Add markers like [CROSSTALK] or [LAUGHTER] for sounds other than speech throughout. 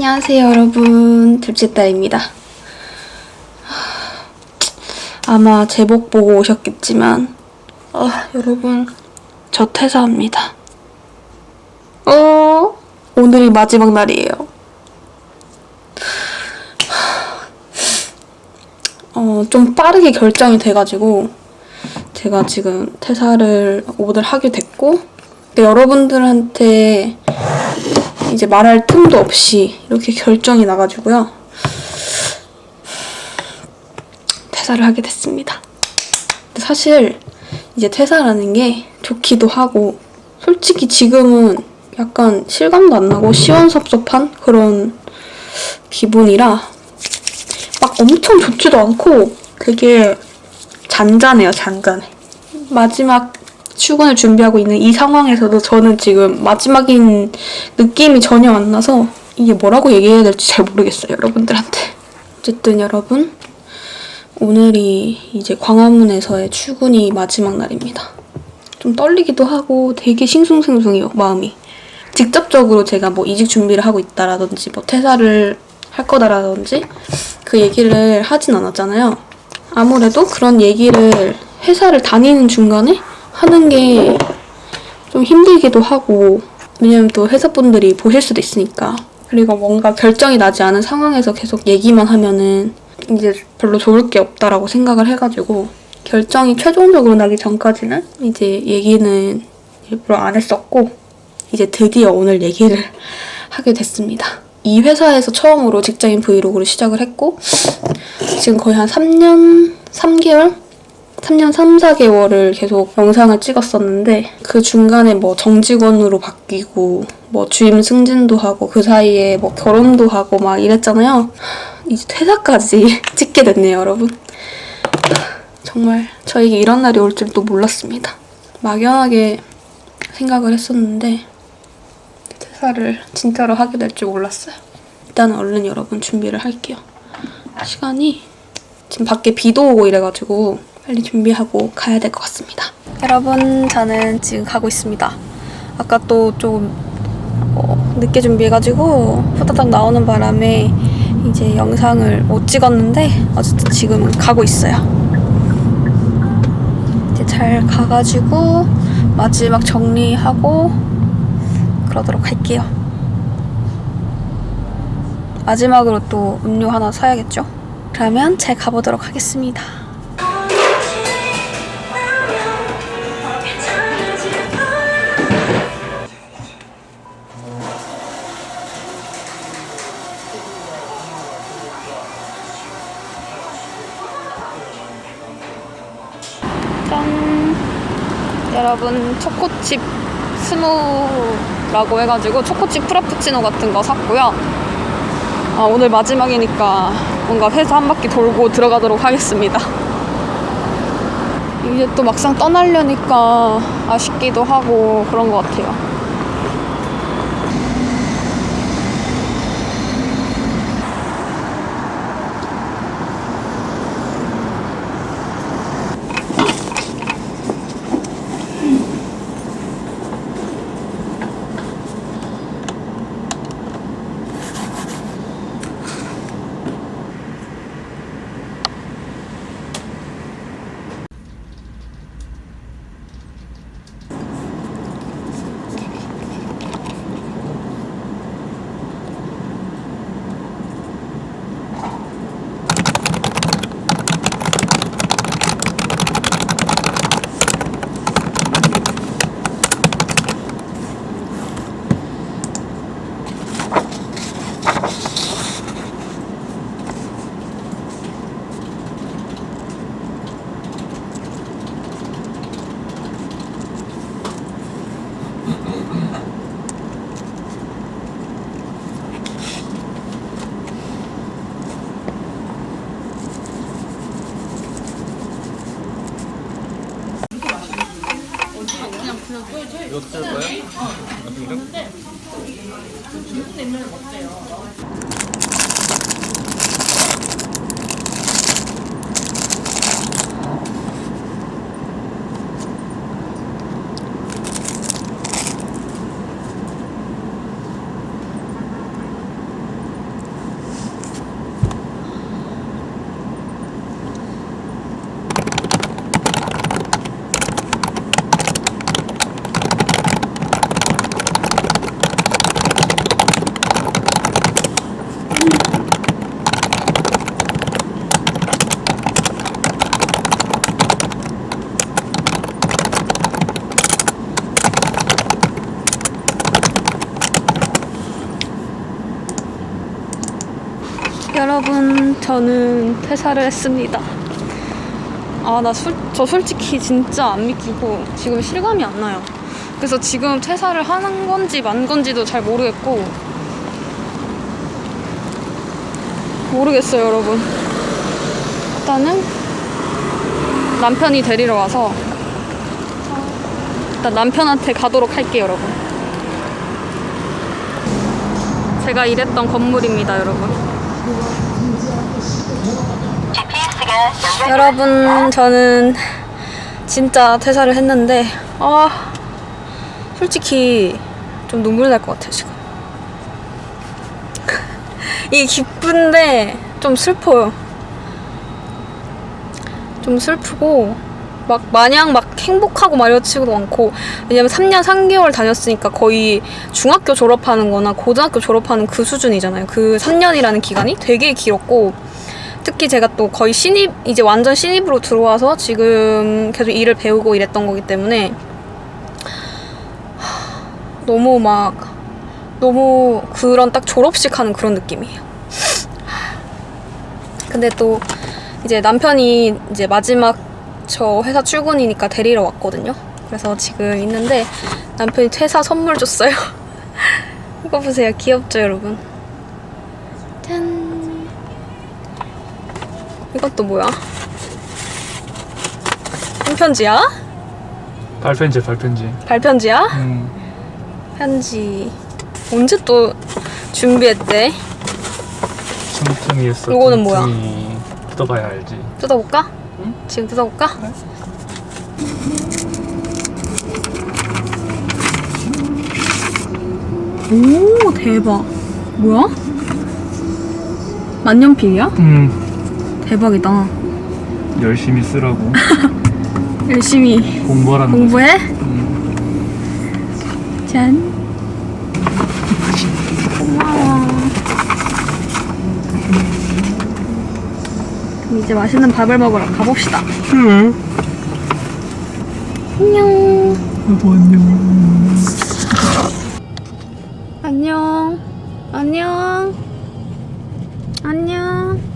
안녕하세요 여러분. 둘째 딸입니다. 아마 제목 보고 오셨겠지만 아 여러분 저 퇴사합니다. 어? 오늘이 마지막 날이에요. 어 좀 빠르게 결정이 돼가지고 제가 지금 퇴사를 오늘 하게 됐고 여러분들한테 이제 말할 틈도 없이 이렇게 결정이 나가지고요. 퇴사를 하게 됐습니다. 사실 이제 퇴사라는 게 좋기도 하고 솔직히 지금은 약간 실감도 안 나고 시원섭섭한 그런 기분이라 막 엄청 좋지도 않고 되게 잔잔해요, 잔잔해. 마지막 출근을 준비하고 있는 이 상황에서도 저는 지금 마지막인 느낌이 전혀 안 나서 이게 뭐라고 얘기해야 될지 잘 모르겠어요, 여러분들한테. 어쨌든 여러분, 오늘이 이제 광화문에서의 출근이 마지막 날입니다. 좀 떨리기도 하고 되게 싱숭생숭해요, 마음이. 직접적으로 제가 뭐 이직 준비를 하고 있다라든지 뭐 퇴사를 할 거다라든지 그 얘기를 하진 않았잖아요. 아무래도 그런 얘기를 회사를 다니는 중간에 하는 게 좀 힘들기도 하고 왜냐면 또 회사분들이 보실 수도 있으니까 그리고 뭔가 결정이 나지 않은 상황에서 계속 얘기만 하면은 이제 별로 좋을 게 없다라고 생각을 해가지고 결정이 최종적으로 나기 전까지는 이제 얘기는 일부러 안 했었고 이제 드디어 오늘 얘기를 [LAUGHS] 하게 됐습니다. 이 회사에서 처음으로 직장인 브이로그를 시작을 했고 지금 거의 한 3년 3개월 3년 3, 4개월을 계속 영상을 찍었었는데 그 중간에 뭐 정직원으로 바뀌고 뭐 주임 승진도 하고 그 사이에 뭐 결혼도 하고 막 이랬잖아요. 이제 퇴사까지 [LAUGHS] 찍게 됐네요, 여러분. 정말 저에게 이런 날이 올 줄도 몰랐습니다. 막연하게 생각을 했었는데 퇴사를 진짜로 하게 될 줄 몰랐어요. 일단 얼른 여러분 준비를 할게요. 시간이 지금 밖에 비도 오고 이래가지고 빨리 준비하고 가야 될 것 같습니다. 여러분, 저는 지금 가고 있습니다. 아까 또좀 어, 늦게 준비해가지고 후다닥 나오는 바람에 이제 영상을 못 찍었는데 어쨌든 지금 가고 있어요. 이제 잘 가가지고 마지막 정리하고 그러도록 할게요. 마지막으로 또 음료 하나 사야겠죠? 그러면 잘 가보도록 하겠습니다. 여러분, 초코칩 스무라고 해가지고 초코칩 프라푸치노 같은 거 샀고요. 아, 오늘 마지막이니까 뭔가 회사 한 바퀴 돌고 들어가도록 하겠습니다. 이제 또 막상 떠나려니까 아쉽기도 하고 그런 것 같아요. 이것도 어. 거야? 근데 중국 냉면 어때요? 퇴사를 했습니다. 아, 나 술, 저 솔직히 진짜 안 믿기고 지금 실감이 안 나요. 그래서 지금 퇴사를 하는 건지 만 건지도 잘 모르겠고 모르겠어요, 여러분. 일단은 남편이 데리러 와서 일단 남편한테 가도록 할게요, 여러분. 제가 일했던 건물입니다, 여러분. 여러분, 저는 진짜 퇴사를 했는데, 아, 솔직히 좀 눈물 날 것 같아요, 지금. [LAUGHS] 이게 기쁜데 좀 슬퍼요. 좀 슬프고, 막 마냥 막 행복하고 막 이렇지도 않고, 왜냐면 3년 3개월 다녔으니까 거의 중학교 졸업하는 거나 고등학교 졸업하는 그 수준이잖아요. 그 3년이라는 기간이 되게 길었고, 특히 제가 또 거의 신입, 이제 완전 신입으로 들어와서 지금 계속 일을 배우고 이랬던 거기 때문에 하, 너무 막, 너무 그런 딱 졸업식 하는 그런 느낌이에요. 근데 또 이제 남편이 이제 마지막 저 회사 출근이니까 데리러 왔거든요. 그래서 지금 있는데 남편이 퇴사 선물 줬어요. [LAUGHS] 이거 보세요. 귀엽죠, 여러분? 이것도 뭐야? 손편지야? 발편지 발편지 발편지야? 음, 편지. 언제 또 준비했대? 틈틈이했어 요거는 뭐야? 뜯어봐야 알지 뜯어볼까? 지금 뜯어볼까? 오 대박 뭐야? 만년필이야? 음 대박이다. 열심히 쓰라고. [LAUGHS] 열심히 공부하라는 거지. 공부해? 음, 짠. 고마워. 그럼 이제 맛있는 밥을 먹으러 가봅시다. 그래. 안녕. 여보 안녕. 안녕. 안녕. 안녕.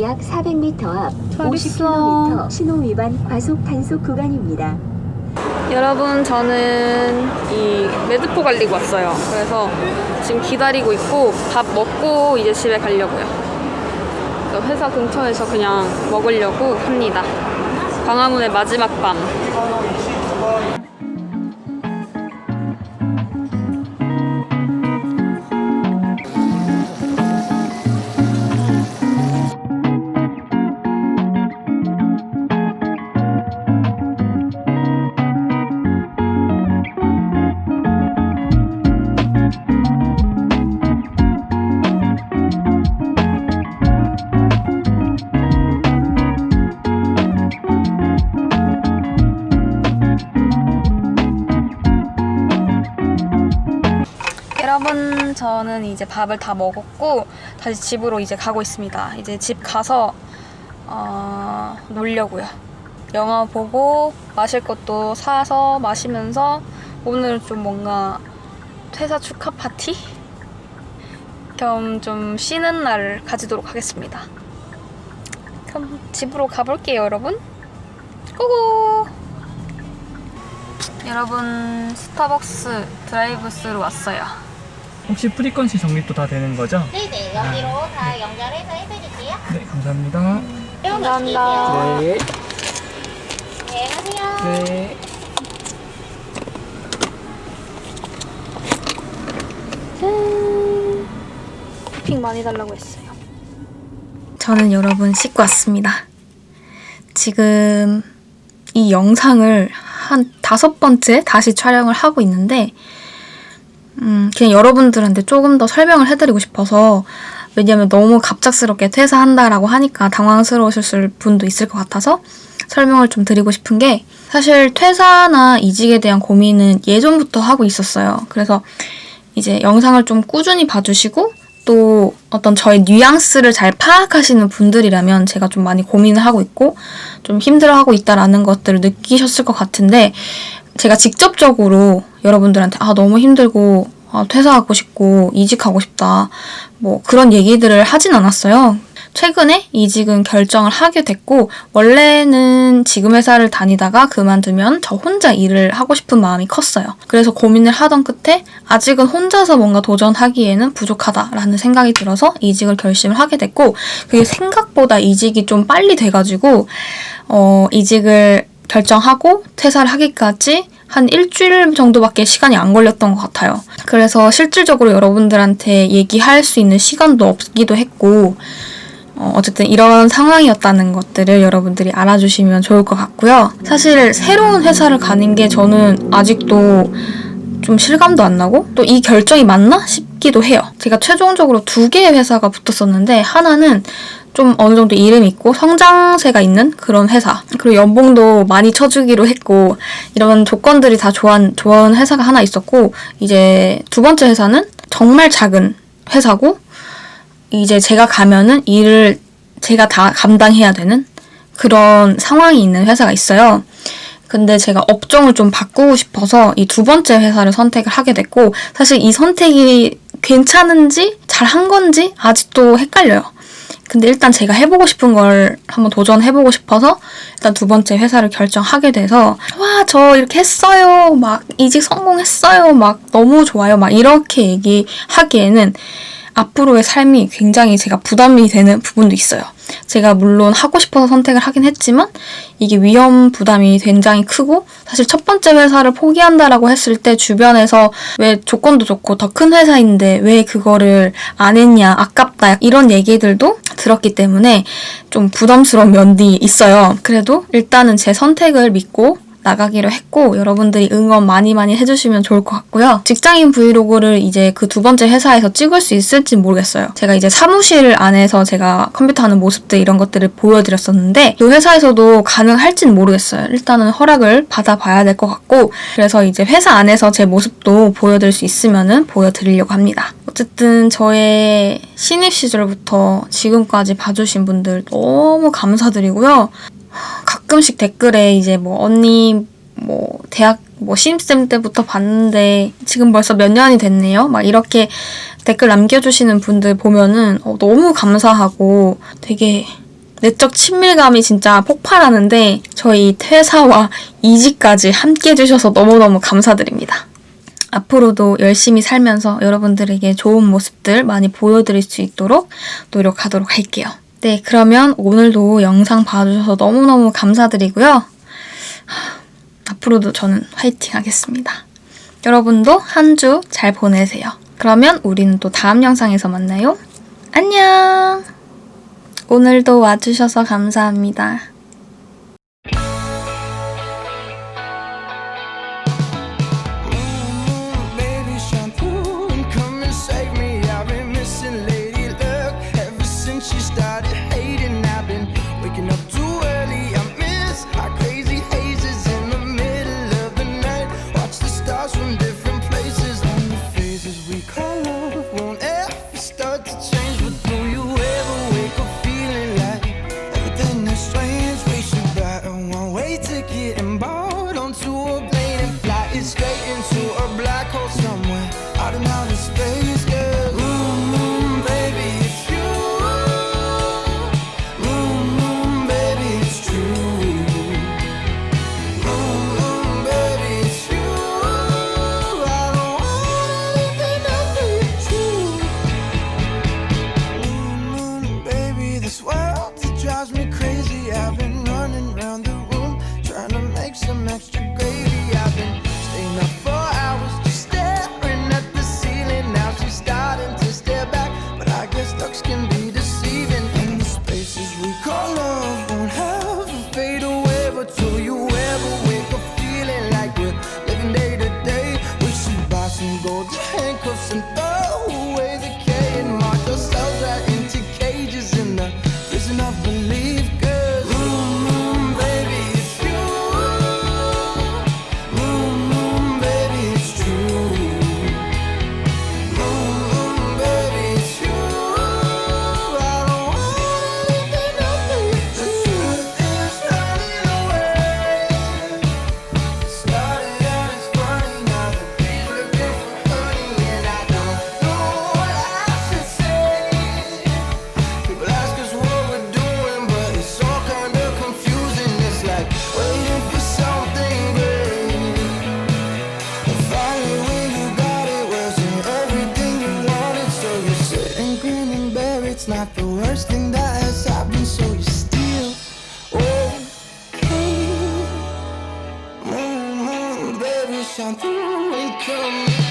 약 400m 앞잘 있어. 50km 신호 위반 과속 단속 구간입니다. 여러분, 저는 이 매드포 갈리고 왔어요. 그래서 지금 기다리고 있고 밥 먹고 이제 집에 가려고요. 회사 근처에서 그냥 먹으려고 합니다. 광화문의 마지막 밤. 이제 밥을 다 먹었고 다시 집으로 이제 가고 있습니다. 이제 집 가서 어, 놀려고요. 영화 보고 마실 것도 사서 마시면서 오늘은 좀 뭔가 퇴사 축하 파티 겸 좀 쉬는 날을 가지도록 하겠습니다. 그럼 집으로 가볼게요, 여러분. 고고! 여러분, 스타벅스 드라이브스루 왔어요. 혹시 프리퀀시 정립도 다 되는 거죠? 네네 여기로 다 연결해서 해드릴게요. 네 감사합니다 감사합니다. 네, 네, 안녕하세요. 네. 핑 많이 달라고 했어요. 저는 여러분 씻고 왔습니다. 지금 이 영상을 한 다섯 번째 다시 촬영을 하고 있는데, 음, 그냥 여러분들한테 조금 더 설명을 해드리고 싶어서, 왜냐면 너무 갑작스럽게 퇴사한다라고 하니까 당황스러우실 분도 있을 것 같아서 설명을 좀 드리고 싶은 게, 사실 퇴사나 이직에 대한 고민은 예전부터 하고 있었어요. 그래서 이제 영상을 좀 꾸준히 봐주시고 또 어떤 저의 뉘앙스를 잘 파악하시는 분들이라면 제가 좀 많이 고민을 하고 있고 좀 힘들어하고 있다라는 것들을 느끼셨을 것 같은데 제가 직접적으로 여러분들한테 아 너무 힘들고 아, 퇴사하고 싶고 이직하고 싶다. 뭐 그런 얘기들을 하진 않았어요. 최근에 이직은 결정을 하게 됐고 원래는 지금 회사를 다니다가 그만두면 저 혼자 일을 하고 싶은 마음이 컸어요. 그래서 고민을 하던 끝에 아직은 혼자서 뭔가 도전하기에는 부족하다라는 생각이 들어서 이직을 결심을 하게 됐고 그게 생각보다 이직이 좀 빨리 돼가지고 어, 이직을 결정하고 퇴사를 하기까지 한 일주일 정도밖에 시간이 안 걸렸던 것 같아요. 그래서 실질적으로 여러분들한테 얘기할 수 있는 시간도 없기도 했고, 어, 어쨌든 이런 상황이었다는 것들을 여러분들이 알아주시면 좋을 것 같고요. 사실 새로운 회사를 가는 게 저는 아직도 좀 실감도 안 나고 또 이 결정이 맞나 싶기도 해요. 제가 최종적으로 두 개의 회사가 붙었었는데 하나는 좀 어느 정도 이름 있고 성장세가 있는 그런 회사 그리고 연봉도 많이 쳐주기로 했고 이런 조건들이 다 좋은 좋은 회사가 하나 있었고 이제 두 번째 회사는 정말 작은 회사고 이제 제가 가면은 일을 제가 다 감당해야 되는 그런 상황이 있는 회사가 있어요. 근데 제가 업종을 좀 바꾸고 싶어서 이 두 번째 회사를 선택을 하게 됐고 사실 이 선택이 괜찮은지 잘 한 건지 아직도 헷갈려요. 근데 일단 제가 해보고 싶은 걸 한번 도전해보고 싶어서 일단 두 번째 회사를 결정하게 돼서 와 저 이렇게 했어요. 막 이직 성공했어요. 막 너무 좋아요. 막 이렇게 얘기하기에는 앞으로의 삶이 굉장히 제가 부담이 되는 부분도 있어요. 제가 물론 하고 싶어서 선택을 하긴 했지만 이게 위험 부담이 굉장히 크고 사실 첫 번째 회사를 포기한다라고 했을 때 주변에서 왜 조건도 좋고 더 큰 회사인데 왜 그거를 안 했냐 아깝다 이런 얘기들도 들었기 때문에 좀 부담스러운 면이 있어요. 그래도 일단은 제 선택을 믿고 나가기로 했고 여러분들이 응원 많이 많이 해주시면 좋을 것 같고요. 직장인 브이로그를 이제 그 두 번째 회사에서 찍을 수 있을지 모르겠어요. 제가 이제 사무실 안에서 제가 컴퓨터 하는 모습들 이런 것들을 보여드렸었는데 그 회사에서도 가능할지는 모르겠어요. 일단은 허락을 받아봐야 될 것 같고 그래서 이제 회사 안에서 제 모습도 보여드릴 수 있으면은 보여드리려고 합니다. 어쨌든 저의 신입 시절부터 지금까지 봐주신 분들 너무 감사드리고요. 가끔씩 댓글에 이제 뭐 언니 뭐 대학 뭐 신입생 때부터 봤는데 지금 벌써 몇 년이 됐네요. 막 이렇게 댓글 남겨주시는 분들 보면은 어, 너무 감사하고 되게 내적 친밀감이 진짜 폭발하는데 저희 퇴사와 이직까지 함께 해주셔서 너무너무 감사드립니다. 앞으로도 열심히 살면서 여러분들에게 좋은 모습들 많이 보여드릴 수 있도록 노력하도록 할게요. 네, 그러면 오늘도 영상 봐주셔서 너무너무 감사드리고요. 하, 앞으로도 저는 화이팅 하겠습니다. 여러분도 한 주 잘 보내세요. 그러면 우리는 또 다음 영상에서 만나요. 안녕! 오늘도 와주셔서 감사합니다. Can be it's not the worst thing that has happened, so you're still okay. Mm-hmm, baby, something will come.